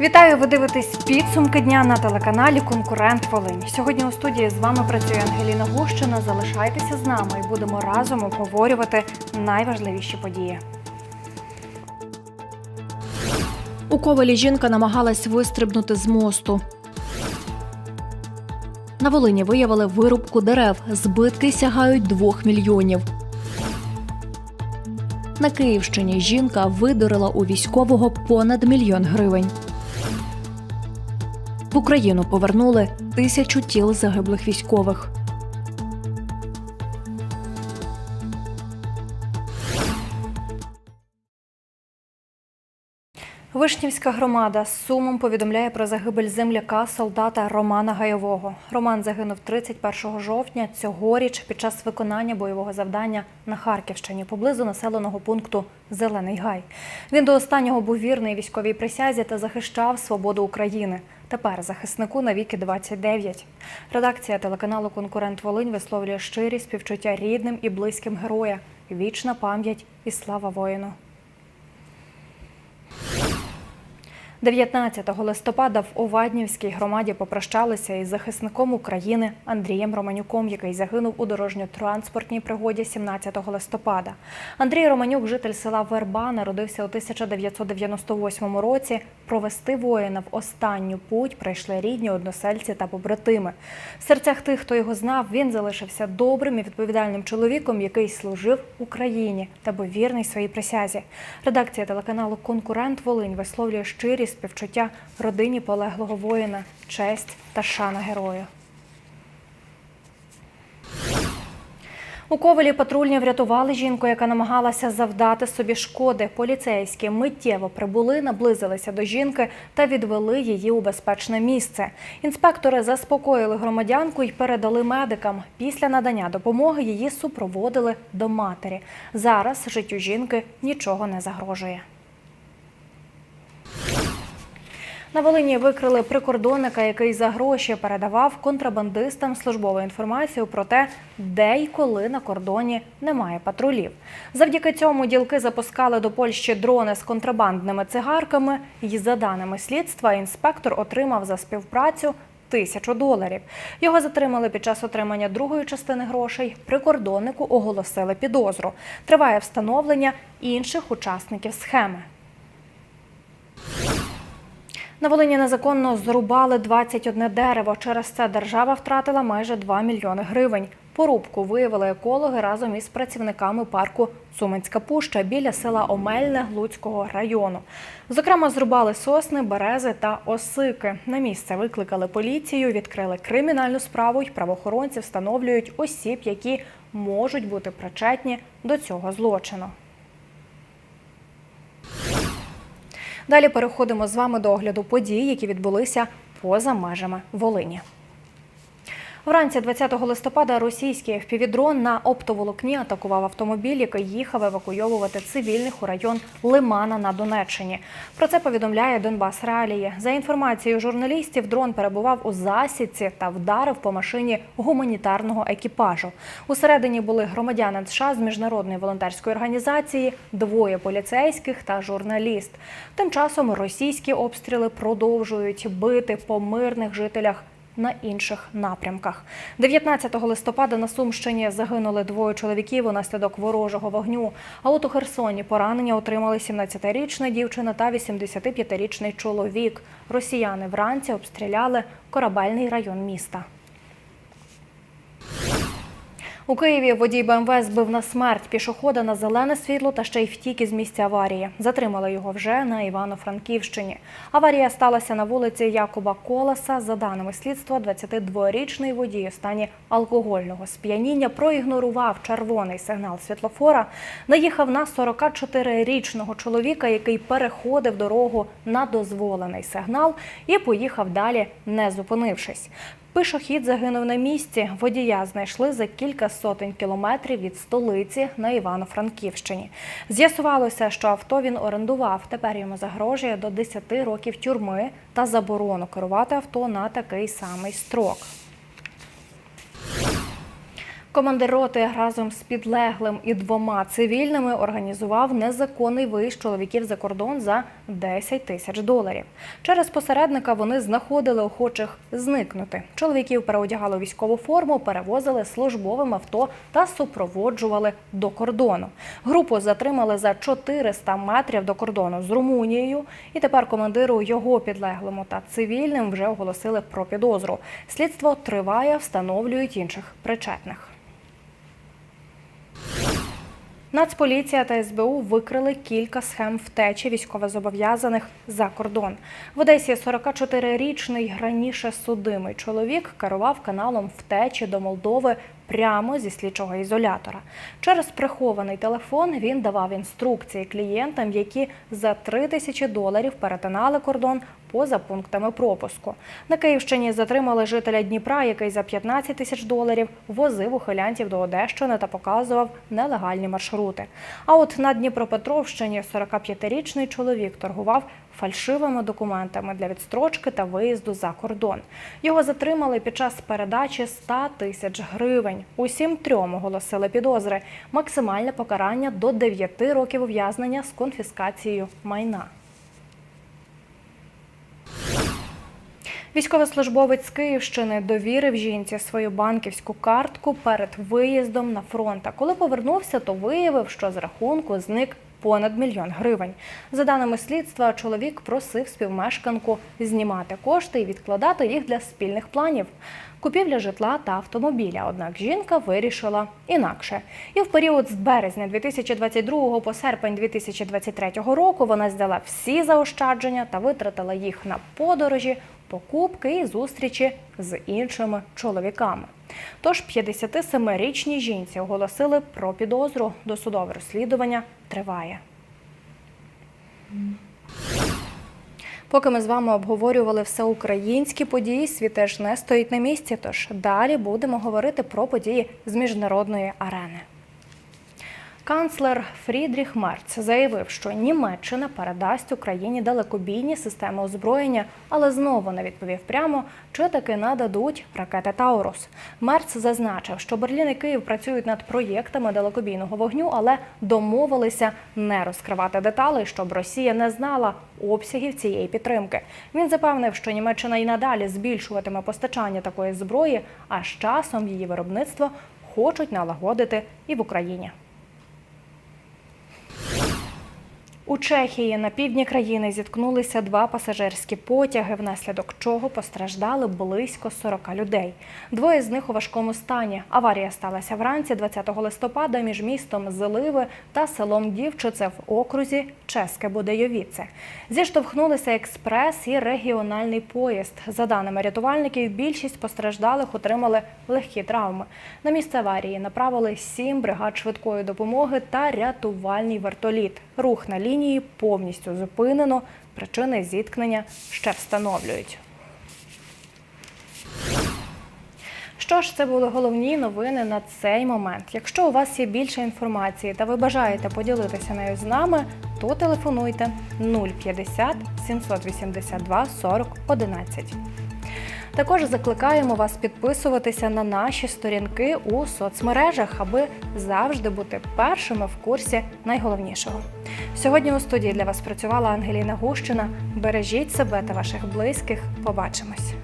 Вітаю! Ви дивитесь підсумки дня на телеканалі Конкурент Волинь. Сьогодні у студії з вами працює Ангеліна Гущина. Залишайтеся з нами і будемо разом обговорювати найважливіші події. У Ковалі жінка намагалась вистрибнути з мосту. На Волині виявили вирубку дерев. Збитки сягають 2 мільйонів. На Київщині жінка видурила у військового понад мільйон гривень. В Україну повернули тисячу тіл загиблих військових. Вишнівська громада з сумом повідомляє про загибель земляка солдата Романа Гайового. Роман загинув 31 жовтня цьогоріч під час виконання бойового завдання на Харківщині поблизу населеного пункту Зелений Гай. Він до останнього був вірний військовій присязі та захищав свободу України. Тепер захиснику на віки 29. Редакція телеканалу Конкурент Волинь висловлює щирі співчуття рідним і близьким героя. Вічна пам'ять і слава воїну. 19 листопада в Оваднівській громаді попрощалися із захисником України Андрієм Романюком, який загинув у дорожньо-транспортній пригоді 17 листопада. Андрій Романюк, житель села Верба, народився у 1998 році. Провести воїна в останню путь прийшли рідні, односельці та побратими. В серцях тих, хто його знав, він залишився добрим і відповідальним чоловіком, який служив Україні та був вірний своїй присязі. Редакція телеканалу Конкурент Волинь висловлює щирі співчуття родині полеглого воїна, честь та шана герою. У ковелі патрульні врятували жінку, яка намагалася завдати собі шкоди. Поліцейські миттєво прибули, наблизилися до жінки та відвели її у безпечне місце. Інспектори заспокоїли громадянку і передали медикам. Після надання допомоги її супроводили до матері. Зараз життю жінки нічого не загрожує. На Волині викрили прикордонника, який за гроші передавав контрабандистам службову інформацію про те, де й коли на кордоні немає патрулів. Завдяки цьому ділки запускали до Польщі дрони з контрабандними цигарками. І за даними слідства, інспектор отримав за співпрацю тисячу доларів. Його затримали під час отримання другої частини грошей. Прикордоннику оголосили підозру. Триває встановлення інших учасників схеми. На Волині незаконно зрубали 21 дерево. Через це держава втратила майже 2 мільйони гривень. Порубку виявили екологи разом із працівниками парку Цуменська Пуща біля села Омельне Глуцького району. Зокрема, зрубали сосни, берези та осики. На місце викликали поліцію, відкрили кримінальну справу і правоохоронці встановлюють осіб, які можуть бути причетні до цього злочину. Далі переходимо з вами до огляду подій, які відбулися поза межами Волині. Вранці 20 листопада російський впівдрон на оптоволокні атакував автомобіль, який їхав евакуйовувати цивільних у район Лимана на Донеччині. Про це повідомляє Донбас Реалії. За інформацією журналістів, дрон перебував у засідці та вдарив по машині гуманітарного екіпажу. Усередині були громадяни США з міжнародної волонтерської організації, двоє поліцейських та журналіст. Тим часом російські обстріли продовжують бити по мирних жителях на інших напрямках. 19 листопада на Сумщині загинули двоє чоловіків унаслідок ворожого вогню. А от у Херсоні поранення отримали 17-річна дівчина та 85-річний чоловік. Росіяни вранці обстріляли корабельний район міста. У Києві водій БМВ збив на смерть пішохода на зелене світло та ще й втік із місця аварії. Затримали його вже на Івано-Франківщині. Аварія сталася на вулиці Якуба Колеса. За даними слідства, 22-річний водій у стані алкогольного сп'яніння проігнорував червоний сигнал світлофора, наїхав на 44-річного чоловіка, який переходив дорогу на дозволений сигнал і поїхав далі, не зупинившись. Пишохід загинув на місці. Водія знайшли за кілька сотень кілометрів від столиці на Івано-Франківщині. З'ясувалося, що авто він орендував. Тепер йому загрожує до 10 років тюрми та заборону керувати авто на такий самий строк. Командир роти разом з підлеглим і двома цивільними організував незаконний виїзд чоловіків за кордон за 10 тисяч доларів. Через посередника вони знаходили охочих зникнути. Чоловіків переодягали військову форму, перевозили службовим авто та супроводжували до кордону. Групу затримали за 400 метрів до кордону з Румунією. І тепер командиру його підлеглому та цивільним вже оголосили про підозру. Слідство триває, встановлюють інших причетних. Нацполіція та СБУ викрили кілька схем втечі військовозобов'язаних за кордон. В Одесі 44-річний раніше судимий чоловік керував каналом втечі до Молдови прямо зі слідчого ізолятора. Через прихований телефон він давав інструкції клієнтам, які за 3 тисячі доларів перетинали кордон поза пунктами пропуску. На Київщині затримали жителя Дніпра, який за 15 тисяч доларів возив ухилянтів до Одещини та показував нелегальні маршрути. А от на Дніпропетровщині 45-річний чоловік торгував фальшивими документами для відстрочки та виїзду за кордон. Його затримали під час передачі 100 тисяч гривень. Усім трьом оголосили підозри. Максимальне покарання до 9 років ув'язнення з конфіскацією майна. Військовослужбовець з Київщини довірив жінці свою банківську картку перед виїздом на фронт. А коли повернувся, то виявив, що з рахунку зник понад мільйон гривень. За даними слідства, чоловік просив співмешканку знімати кошти і відкладати їх для спільних планів. Купівля житла та автомобіля. Однак жінка вирішила інакше. І в період з березня 2022 по серпень 2023 року вона здала всі заощадження та витратила їх на подорожі, покупки і зустрічі з іншими чоловіками. Тож 57-річній жінці оголосили про підозру. Досудове розслідування триває. Поки ми з вами обговорювали всеукраїнські події, світ теж не стоїть на місці. Тож далі будемо говорити про події з міжнародної арени. Канцлер Фрідріх Мерц заявив, що Німеччина передасть Україні далекобійні системи озброєння, але знову не відповів прямо, чи таки нададуть ракети Таурус. Мерц зазначив, що Берлін і Київ працюють над проєктами далекобійного вогню, але домовилися не розкривати деталі, щоб Росія не знала обсягів цієї підтримки. Він запевнив, що Німеччина і надалі збільшуватиме постачання такої зброї, а з часом її виробництво хочуть налагодити і в Україні. У Чехії на півдні країни зіткнулися два пасажирські потяги, внаслідок чого постраждали близько 40 людей. Двоє з них у важкому стані. Аварія сталася вранці 20 листопада між містом Зеливи та селом Дівчице в окрузі Чеське Будейовіце. Зіштовхнулися експрес і регіональний поїзд. За даними рятувальників, більшість постраждалих отримали легкі травми. На місце аварії направили сім бригад швидкої допомоги та рятувальний вертоліт. Рух на лінії повністю зупинено. Причини зіткнення ще встановлюють. Що ж, це були головні новини на цей момент. Якщо у вас є більше інформації та ви бажаєте поділитися нею з нами, то телефонуйте 050 782 40 11. Також закликаємо вас підписуватися на наші сторінки у соцмережах, аби завжди бути першими в курсі найголовнішого. Сьогодні у студії для вас працювала Ангеліна Гущина. Бережіть себе та ваших близьких. Побачимось.